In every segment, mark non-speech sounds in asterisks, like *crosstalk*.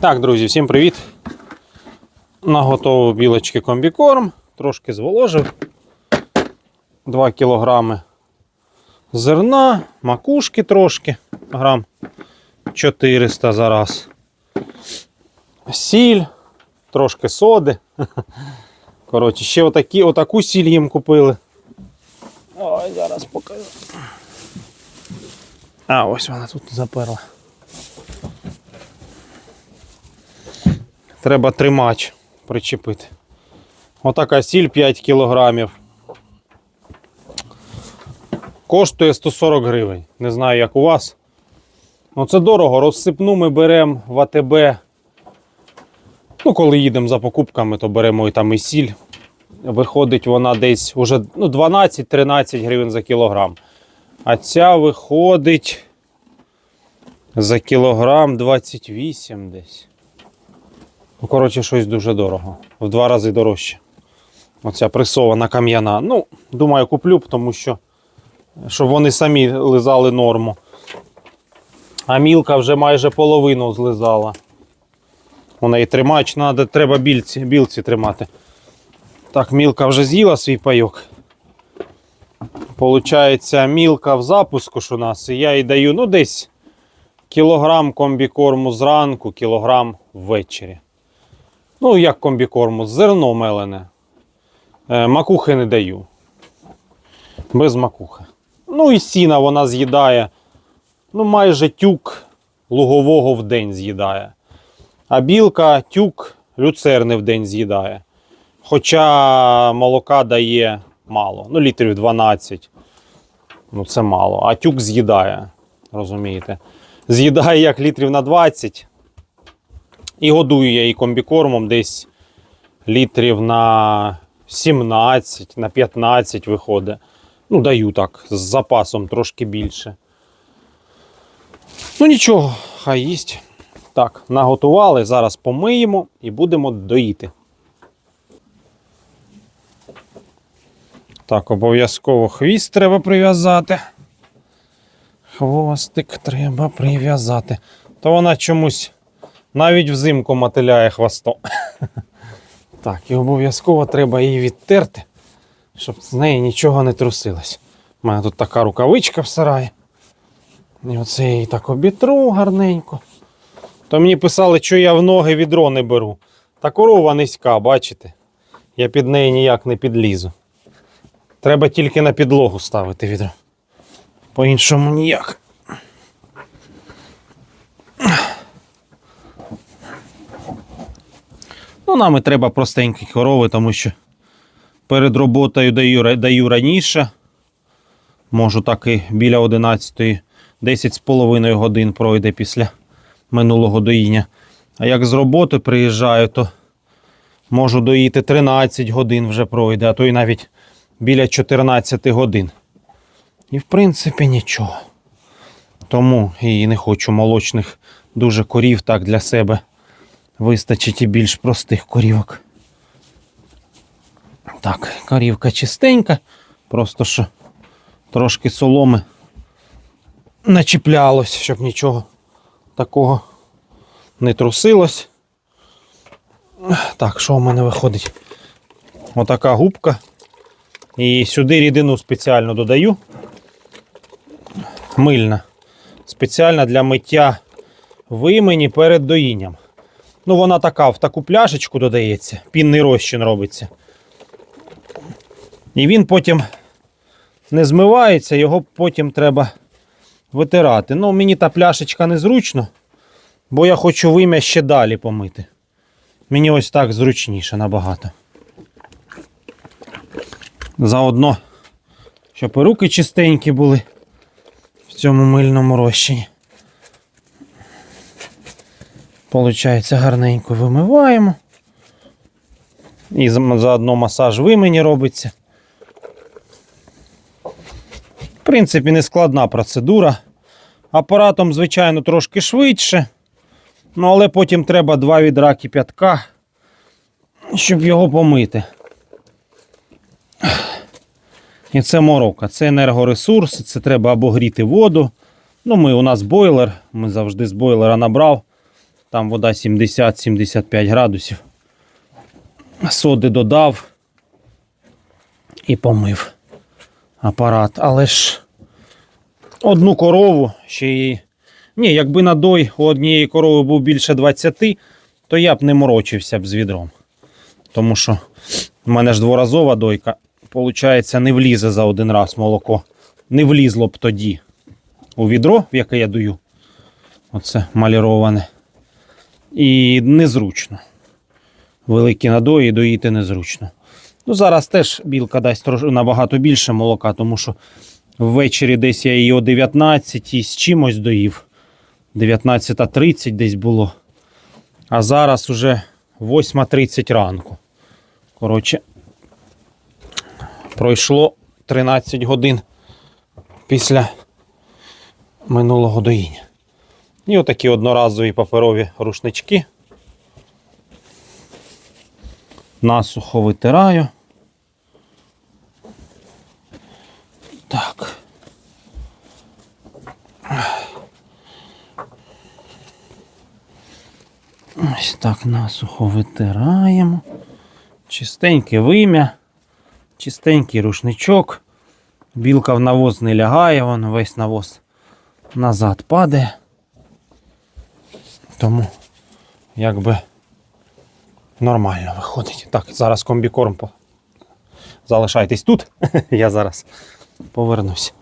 Так, друзі, всім привіт. Наготовив білочки комбікорм, трошки зволожив 2 кілограми зерна, макушки трошки, грам 400 зараз. Сіль, трошки соди. *laughs* Коротше, ще отакі, отаку сіль їм купили. Ой, зараз покажу. А, ось вона тут заперла. Треба тримач причепити. Отака сіль 5 кілограмів. Коштує 140 гривень. Не знаю, як у вас. Ну це дорого. Розсипну ми беремо в АТБ. Ну, коли їдемо за покупками, то беремо і там і сіль. Виходить вона десь уже ну, 12-13 гривень за кілограм. А ця виходить за кілограм 28 десь. Ну, коротше, щось дуже дорого. В два рази дорожче. Оця пресована кам'яна. Ну, думаю, куплю, тому що щоб вони самі лизали норму. А мілка вже майже половину злизала. У неї тримач, надо, треба більці, білці тримати. Так, мілка вже з'їла свій пайок. Получається, мілка в запуску ж у нас, і я їй даю ну, десь кілограм комбікорму зранку, кілограм ввечері. Ну, як комбікорму, зерно мелене. Е, макухи не даю. Без макухи. Ну і сіна вона з'їдає. Ну, майже тюк лугового в день з'їдає. А білка тюк люцерни в день з'їдає. Хоча молока дає мало. Ну, літрів 12. Ну, це мало. А тюк з'їдає. Розумієте? З'їдає як літрів на 20. І годую я її комбікормом десь літрів на 17, на 15 виходить. Ну, даю так, з запасом трошки більше. Ну нічого, хай їсть. Так, наготували, зараз помиємо і будемо доїти. Так, обов'язково хвіст треба прив'язати. Хвостик треба прив'язати. То вона чомусь навіть взимку мотиляє хвостом. *laughs* Так, і обов'язково треба її відтерти, щоб з неї нічого не трусилось. У мене тут така рукавичка в сараї. І оце я її так обітру гарненько. То мені писали, що я в ноги відро не беру. Та корова низька, бачите? Я під неї ніяк не підлізу. Треба тільки на підлогу ставити відро. По-іншому ніяк. Ну, нам і треба простенькі корови, тому що перед роботою даю, даю раніше. Можу так і біля 11 10 з половиною годин пройде після минулого доїння. А як з роботи приїжджаю, то можу доїти 13 годин вже пройде, а то й навіть біля 14 годин. І в принципі нічого. Тому і не хочу молочних дуже корів так для себе. Вистачить і більш простих корівок. Так, корівка чистенька, просто що трошки соломи начіплялось, щоб нічого такого не трусилось. Так, що в мене виходить? Отака губка. І сюди рідину спеціально додаю. Мильна. Спеціально для миття вимені перед доїнням. Ну, вона така, в таку пляшечку додається, пінний розчин робиться. І він потім не змивається, його потім треба витирати. Ну, мені та пляшечка незручно, бо я хочу вим'я ще далі помити. Мені ось так зручніше набагато. Заодно, щоб і руки чистенькі були в цьому мильному розчині. Получається, гарненько вимиваємо. І заодно масаж вимені робиться. В принципі, не складна процедура. Апаратом, звичайно, трошки швидше. Ну, але потім треба два відра кип'ятка, щоб його помити. І це морока, це енергоресурси, це треба або гріти воду. Ну, ми, у нас бойлер, ми завжди з бойлера набрав. Там вода 70-75 градусів. Соди додав і помив апарат. Але ж одну корову ще й. Ні, якби надой у однієї корови був більше 20, то я б не морочився б з відром. Тому що в мене ж дворазова дойка, виходить, не влізе за один раз молоко. Не влізло б тоді у відро, в яке я дую. Оце маліроване. І незручно. Великі надої доїти незручно. Ну, зараз теж білка дасть набагато більше молока, тому що ввечері десь я її о 19 з чимось доїв. 19.30 десь було. А зараз уже 8.30 ранку. Коротше, пройшло 13 годин після минулого доїння. І отакі одноразові паперові рушнички. Насухо витираю. Так. Ось так насухо витираємо. Чистеньке вим'я, чистенький рушничок. Білка в навоз не лягає, вон весь навоз назад падає. Тому якби нормально виходить. Так, зараз комбікорм. Залишайтесь тут. *laughs* Я зараз повернусь.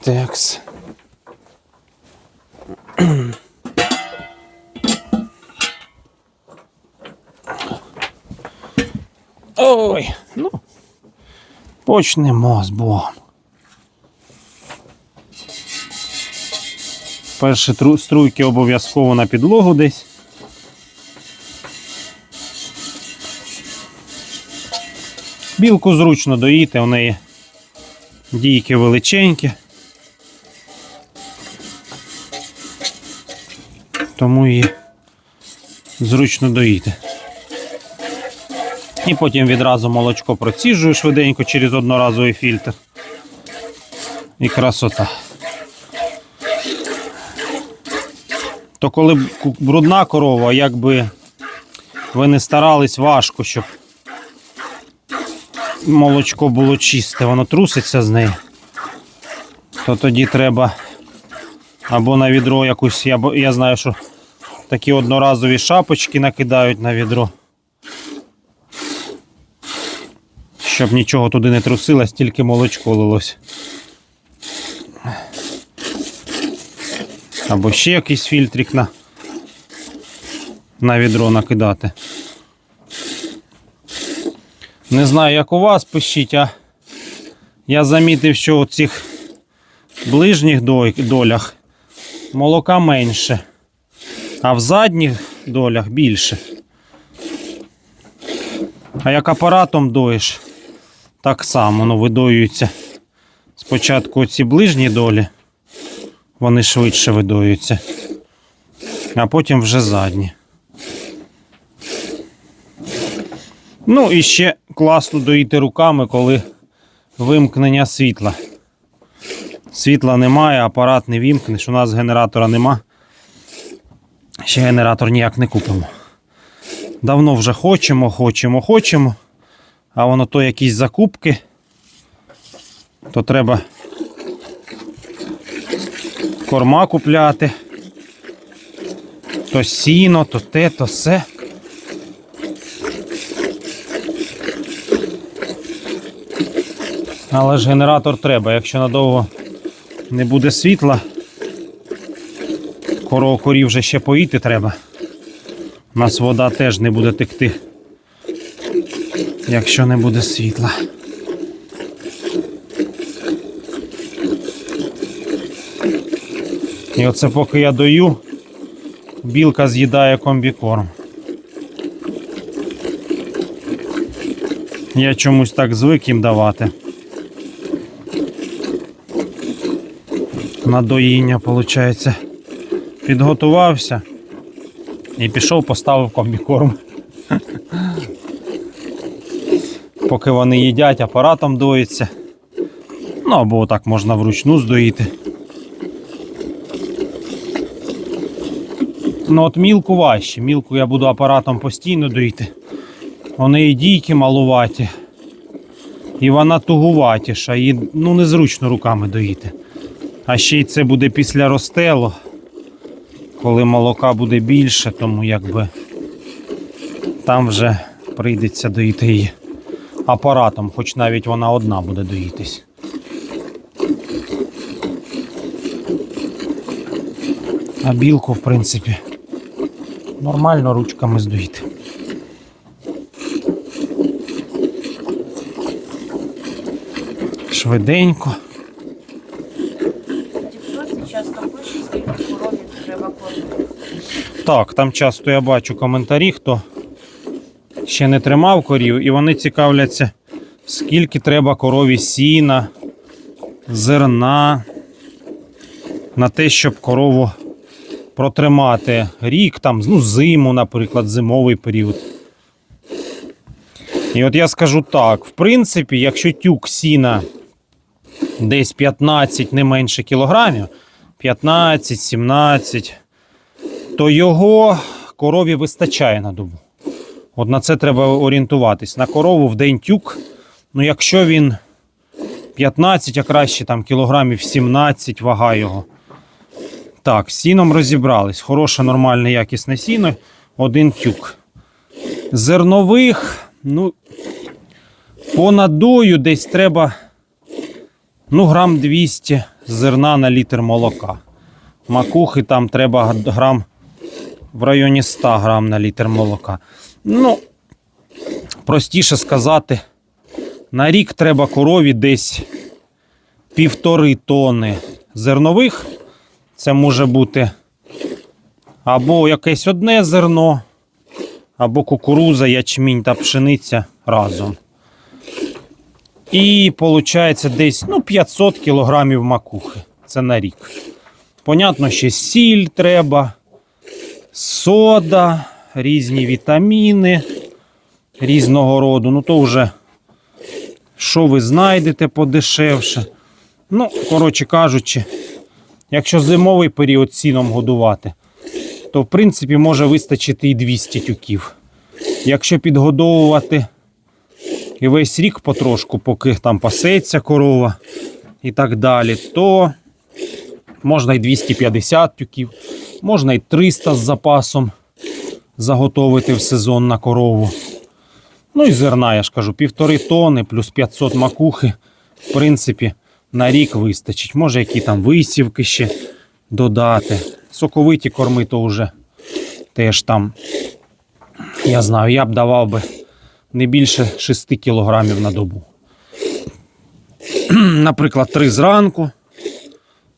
Такс. Ой, ну, почнемо з Богом. Перші струйки обов'язково на підлогу десь. Білку зручно доїти, у неї дійки величенькі. Тому її зручно доїти. І потім відразу молочко проціжую швиденько через одноразовий фільтр. І красота. То коли брудна корова, якби ви не старались важко, щоб молочко було чисте, воно труситься з неї, то тоді треба або на відро якусь, я, я знаю, що такі одноразові шапочки накидають на відро. Щоб нічого туди не трусилось, тільки молочко лилось. Або ще якийсь фільтрик на, на відро накидати. Не знаю, як у вас пишіть, а я замітив, що у цих ближніх долях молока менше, а в задніх долях більше. А як апаратом доїш, так само ну, видоюються. Спочатку ці ближні долі, вони швидше видоюються, а потім вже задні. Ну і ще класно доїти руками, коли вимкнення світла. Світла немає, апарат не вімкнеш, у нас генератора нема. Ще генератор ніяк не купимо. Давно вже хочемо, хочемо, хочемо. А воно то якісь закупки. То треба корма купляти. То сіно, то те, то все. Але ж генератор треба, якщо надовго не буде світла, коров корів вже ще поїти треба. У нас вода теж не буде текти, якщо не буде світла. І оце поки я дою, білка з'їдає комбікорм. Я чомусь так звик їм давати. На доїння, виходить. Підготувався і пішов, поставив комбікорм. Поки вони їдять, апаратом доїться. Ну або так можна вручну здоїти. Ну от мілку важче. Мілку я буду апаратом постійно доїти. Вони і дійки малуваті. І вона тугуватіша, і ну, незручно руками доїти. А ще й це буде після розстелу, коли молока буде більше, тому якби там вже прийдеться доїти її апаратом, хоч навіть вона одна буде доїтись. А білку, в принципі, нормально ручками здоїти. Швиденько. Так, там часто я бачу коментарі, хто ще не тримав корів, і вони цікавляться, скільки треба корові сіна, зерна на те, щоб корову протримати рік, там, ну, зиму, наприклад, зимовий період. І от я скажу так: в принципі, якщо тюк сіна десь 15 не менше кілограмів, 15-17, то його корові вистачає на добу. От на це треба орієнтуватись. На корову в день тюк. Ну, якщо він 15, а краще там кілограмів 17 вага його. Так, з сіном розібрались. Хороше, нормальне, якісне сіно, один тюк. Зернових, ну, по надою десь треба ну, грам 200 зерна на літр молока. Макухи там треба грам в районі 100 грам на літр молока. Ну, простіше сказати, на рік треба корові десь півтори тони зернових. Це може бути або якесь одне зерно, або кукуруза, ячмінь та пшениця разом. І виходить десь ну, 500 кілограмів макухи. Це на рік. Понятно, ще сіль треба, сода, різні вітаміни різного роду. Ну, то вже що ви знайдете подешевше. Ну, коротше кажучи, якщо зимовий період сіном годувати, то в принципі може вистачити і 200 тюків. Якщо підгодовувати і весь рік потрошку, поки там пасеться корова і так далі, то можна і 250 тюків, можна і 300 з запасом заготовити в сезон на корову. Ну і зерна, я ж кажу, півтори тони плюс 500 макухи. В принципі, на рік вистачить. Може, які там висівки ще додати. Соковиті корми, то вже теж там, я знаю, я б давав би не більше 6 кілограмів на добу. *clears throat* Наприклад, 3 зранку,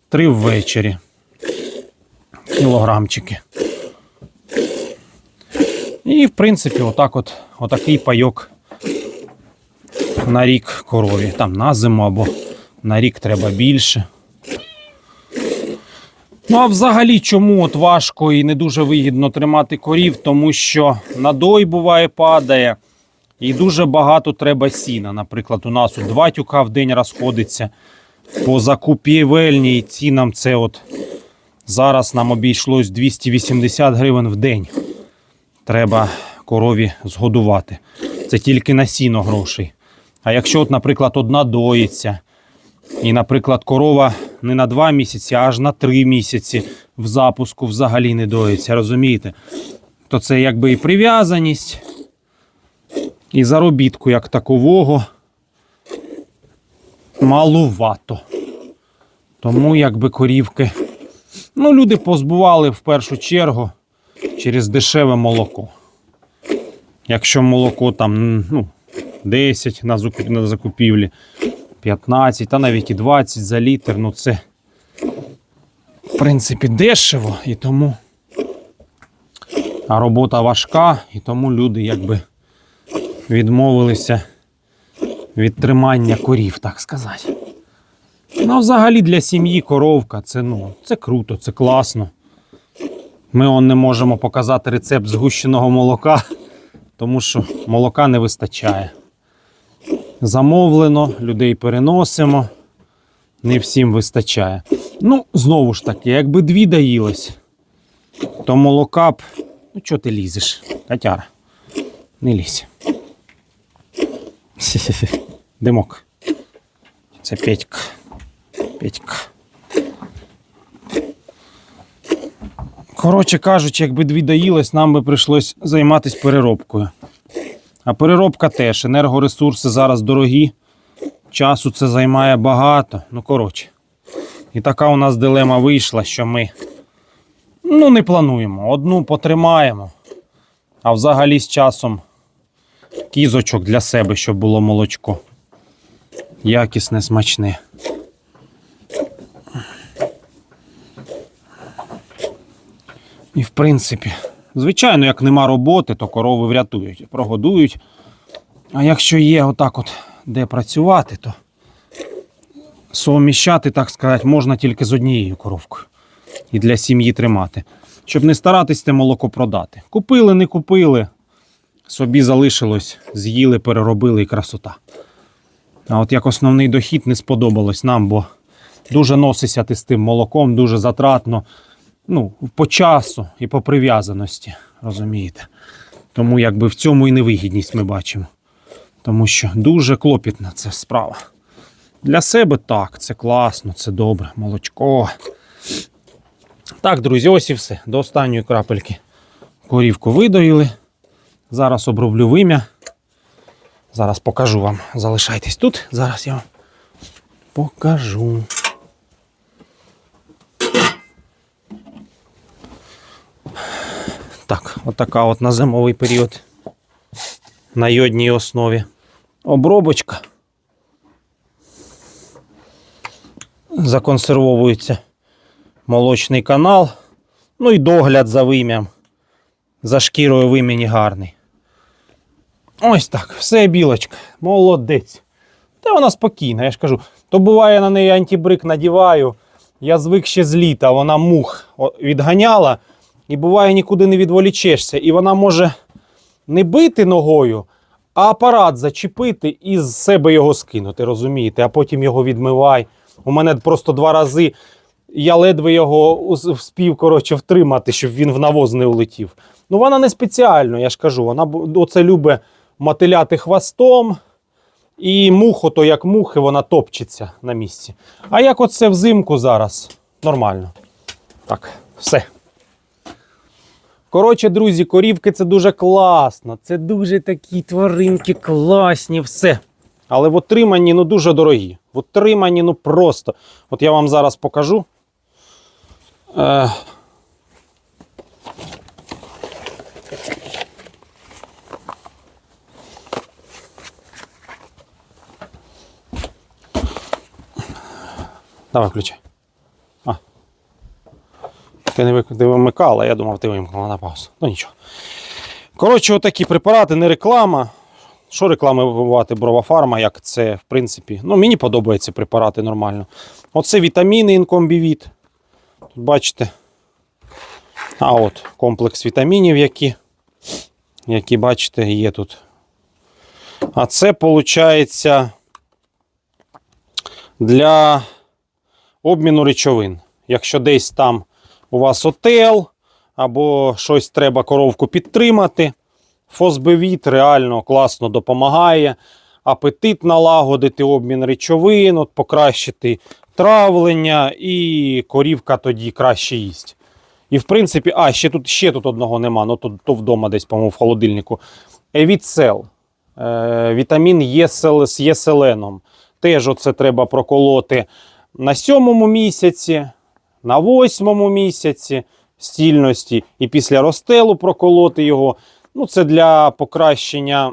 3 ввечері. Кілограмчики. І, в принципі, отак от, отакий пайок на рік корові. Там на зиму або на рік треба більше. Ну, а взагалі, чому от важко і не дуже вигідно тримати корів, тому що надой буває падає, і дуже багато треба сіна. Наприклад, у нас от два тюка в день розходиться. По закупівельній цінам це от зараз нам обійшлось 280 гривень в день треба корові згодувати. Це тільки на сіно грошей. А якщо, от, наприклад, одна доїться, і, наприклад, корова не на 2 місяці, а аж на 3 місяці в запуску взагалі не доїться, розумієте? То це якби і прив'язаність, і заробітку як такового малувато. Тому якби корівки. Ну, люди позбували в першу чергу через дешеве молоко. Якщо молоко там ну, 10 на закупівлі, 15, та навіть і 20 за літр, ну це в принципі дешево і тому а робота важка, і тому люди якби відмовилися від тримання корів, так сказати. Ну, взагалі для сім'ї коровка це, ну, це круто, це класно. Ми он не можемо показати рецепт згущеного молока, тому що молока не вистачає. Замовлено, людей переносимо, не всім вистачає. Ну, знову ж таки, якби дві доїлось, то молока б. Ну, чого ти лізеш, Катяра? Не лізь. *laughs* Димок. Це Петька. Петька. Коротше кажучи, якби дві доїлись, нам би прийшлось займатися переробкою. А переробка теж. Енергоресурси зараз дорогі. Часу це займає багато. Ну, коротше. І така у нас дилема вийшла, що ми ну, не плануємо. Одну потримаємо, а взагалі з часом кізочок для себе, щоб було молочко. Якісне, смачне. І в принципі, звичайно, як нема роботи, то корови врятують, прогодують. А якщо є отак от де працювати, то совміщати, так сказати, можна тільки з однією коровкою. І для сім'ї тримати. Щоб не старатись те молоко продати. Купили, не купили, собі залишилось, з'їли, переробили і красота. А от як основний дохід не сподобалось нам, бо дуже носися ти з тим молоком, дуже затратно. Ну, по часу і по прив'язаності, розумієте. Тому якби в цьому і невигідність ми бачимо. Тому що дуже клопітна ця справа. Для себе так, це класно, це добре, молочко. Так, друзі, ось і все. До останньої крапельки корівку видоїли. Зараз оброблю вим'я. Зараз покажу вам. Залишайтесь тут. Зараз я вам покажу. Так, отака от на зимовий період на йодній основі. Обробочка. Законсервовується молочний канал. Ну і догляд за вим'ям. За шкірою вимені гарний. Ось так, все білочка. Молодець. Та вона спокійна, я ж кажу. То буває на неї антибрик надіваю. Я звик ще з літа, вона мух відганяла. І буває нікуди не відволічешся. І вона може не бити ногою, а апарат зачепити і з себе його скинути, розумієте? А потім його відмивай. У мене просто два рази я ледве його вспів коротше, втримати, щоб він в навоз не улетів. Ну вона не спеціально, я ж кажу. Вона оце любить мотиляти хвостом. І мухо, то як мухи, вона топчеться на місці. А як оце взимку зараз? Нормально. Так, все. Коротше, друзі, корівки це дуже класно. Це дуже такі тваринки класні, все. Але в отриманні ну, дуже дорогі. В отриманні ну просто. От я вам зараз покажу. Е... Давай, включай. Ти не ти вимикала, я думав, ти вимкнула на паузу. Ну нічого. Коротше, отакі препарати, не реклама. Що рекламувати Бровафарма, як це, в принципі. Ну, мені подобаються препарати нормально. Оце вітаміни інкомбівіт. Тут бачите. А от комплекс вітамінів, які, які бачите, є тут. А це, виходить, для обміну речовин. Якщо десь там у вас отел, або щось треба коровку підтримати, фосбевіт реально класно допомагає. Апетит налагодити, обмін речовин, от покращити травлення, і корівка тоді краще їсть. І в принципі, а, ще тут ще тут одного нема, ну то, то вдома десь, по-моєму, в холодильнику. Евіцел. Е, вітамін Є сел- з єселеном. Теж оце треба проколоти на сьомому місяці, на восьмому місяці стільності, і після розстелу проколоти його. Ну, це для покращення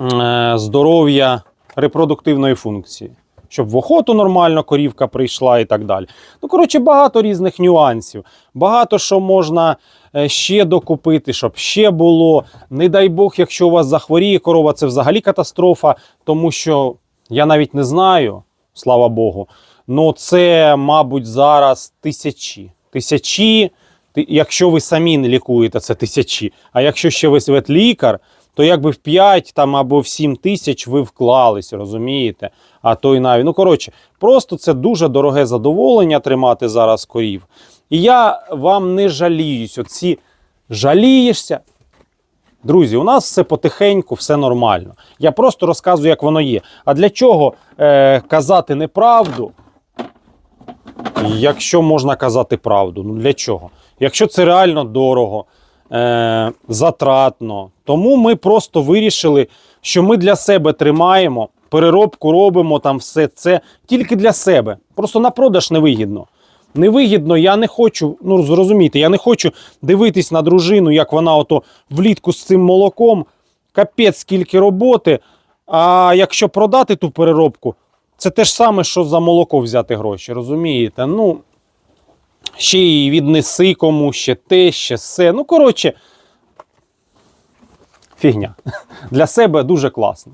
е, здоров'я репродуктивної функції. Щоб в охоту нормально корівка прийшла і так далі. Ну, коротше, багато різних нюансів. Багато що можна е, ще докупити, щоб ще було. Не дай Бог, якщо у вас захворіє корова, це взагалі катастрофа, тому що я навіть не знаю, слава Богу. Ну, це, мабуть, зараз тисячі. Тисячі, якщо ви самі не лікуєте, це тисячі. А якщо ще ви ветлікар, то якби в 5 там, або в 7 тисяч ви вклались, розумієте? А то й навіть. Ну, коротше, просто це дуже дороге задоволення тримати зараз корів. І я вам не жаліюсь. Оці жалієшся. Друзі, у нас все потихеньку, все нормально. Я просто розказую, як воно є. А для чого е, казати неправду, якщо можна казати правду? Ну для чого? Якщо це реально дорого, е, затратно. Тому ми просто вирішили, що ми для себе тримаємо, переробку робимо там все це тільки для себе. Просто на продаж невигідно. Невигідно, я не хочу, ну зрозумійте, я не хочу дивитись на дружину, як вона ото влітку з цим молоком, капець скільки роботи. А якщо продати ту переробку, це те ж саме, що за молоко взяти гроші, розумієте? Ну, ще й віднеси кому, ще те, ще все. Ну, коротше, фігня. *laughs* Для себе дуже класно.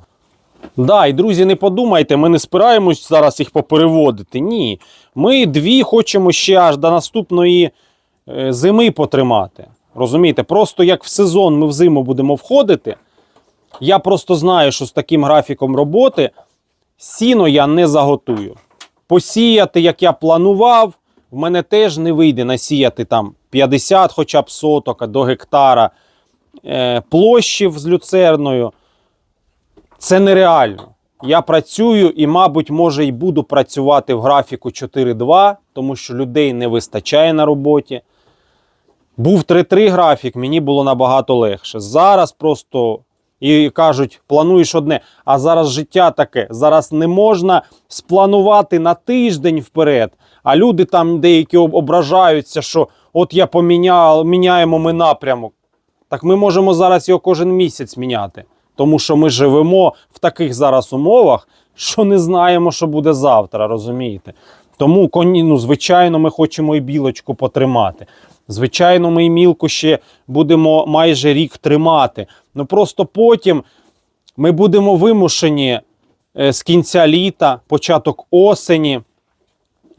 Да, і друзі, не подумайте, ми не спираємось зараз їх попереводити. Ні. Ми дві хочемо ще аж до наступної е, зими потримати. Розумієте, просто як в сезон ми в зиму будемо входити. Я просто знаю, що з таким графіком роботи сіно я не заготую. Посіяти, як я планував, в мене теж не вийде насіяти там 50 хоча б соток до гектара е, площів з люцерною. Це нереально. Я працюю і, мабуть, може, і буду працювати в графіку 4-2, тому що людей не вистачає на роботі. Був 3-3 графік, мені було набагато легше. Зараз просто і кажуть, плануєш одне. А зараз життя таке. Зараз не можна спланувати на тиждень вперед. А люди там деякі ображаються, що от я поміняв, міняємо ми напрямок. Так ми можемо зараз його кожен місяць міняти. Тому що ми живемо в таких зараз умовах, що не знаємо, що буде завтра, розумієте? Тому, ну, звичайно, ми хочемо і білочку потримати. Звичайно, ми і мілку ще будемо майже рік тримати. Ну просто потім ми будемо вимушені е, з кінця літа, початок осені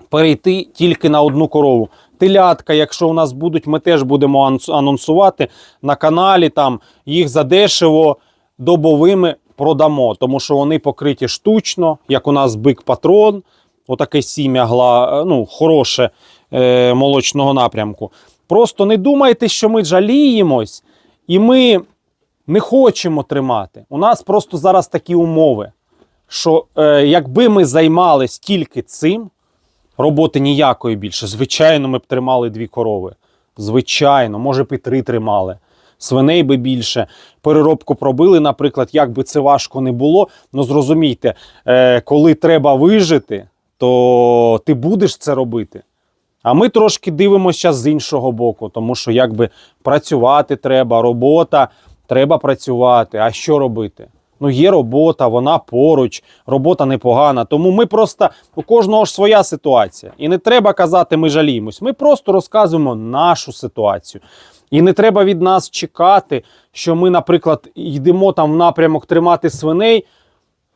перейти тільки на одну корову. Телятка, якщо у нас будуть, ми теж будемо анонсувати на каналі. Там їх задешево добовими продамо, тому що вони покриті штучно, як у нас бик патрон, отаке сім'я ну, хороше е, молочного напрямку. Просто не думайте, що ми жаліємось, і ми не хочемо тримати. У нас просто зараз такі умови, що е, якби ми займались тільки цим, роботи ніякої більше. Звичайно, ми б тримали дві корови. Звичайно, може б і три тримали. Свиней би більше. Переробку пробили, наприклад, як би це важко не було. Ну зрозумійте, е, коли треба вижити, то ти будеш це робити. А ми трошки дивимося з іншого боку, тому що якби працювати треба, робота, треба працювати. А що робити? Ну, є робота, вона поруч, робота непогана. Тому ми просто у кожного ж своя ситуація. І не треба казати, ми жаліємось. Ми просто розказуємо нашу ситуацію. І не треба від нас чекати, що ми, наприклад, йдемо там в напрямок тримати свиней,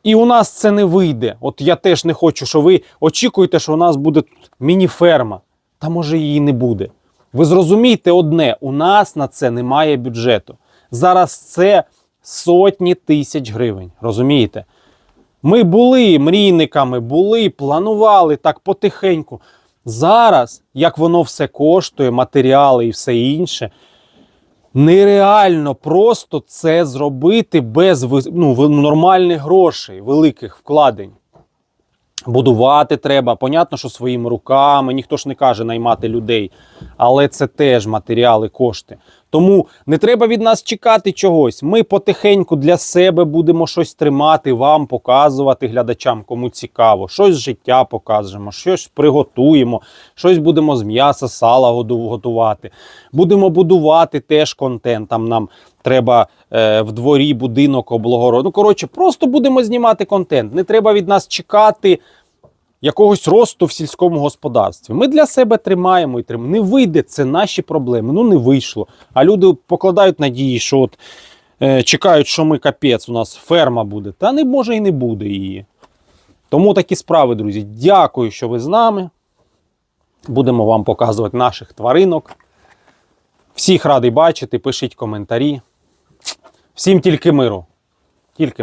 і у нас це не вийде. От я теж не хочу, що ви очікуєте, що у нас буде тут міні-ферма. Та може її не буде. Ви зрозумійте одне: у нас на це немає бюджету. Зараз це сотні тисяч гривень. Розумієте? Ми були мрійниками, були, планували так потихеньку. Зараз, як воно все коштує, матеріали і все інше, нереально просто це зробити без ну, нормальних грошей, великих вкладень. Будувати треба. Понятно, що своїми руками, ніхто ж не каже наймати людей, але це теж матеріали, кошти. Тому не треба від нас чекати чогось. Ми потихеньку для себе будемо щось тримати, вам показувати глядачам, кому цікаво. Щось з життя покажемо, щось приготуємо, щось будемо з м'яса, сала готувати. Будемо будувати теж контент. Там нам треба е, в дворі будинок облагород. Ну, коротше, просто будемо знімати контент. Не треба від нас чекати якогось росту в сільському господарстві. Ми для себе тримаємо і тримаємо. Не вийде, це наші проблеми. Ну не вийшло. А люди покладають надії, що от е, чекають, що ми капець, у нас ферма буде. Та не може і не буде її. Тому такі справи, друзі. Дякую, що ви з нами. Будемо вам показувати наших тваринок. Всіх радий бачити, пишіть коментарі. Всім тільки миру. Тільки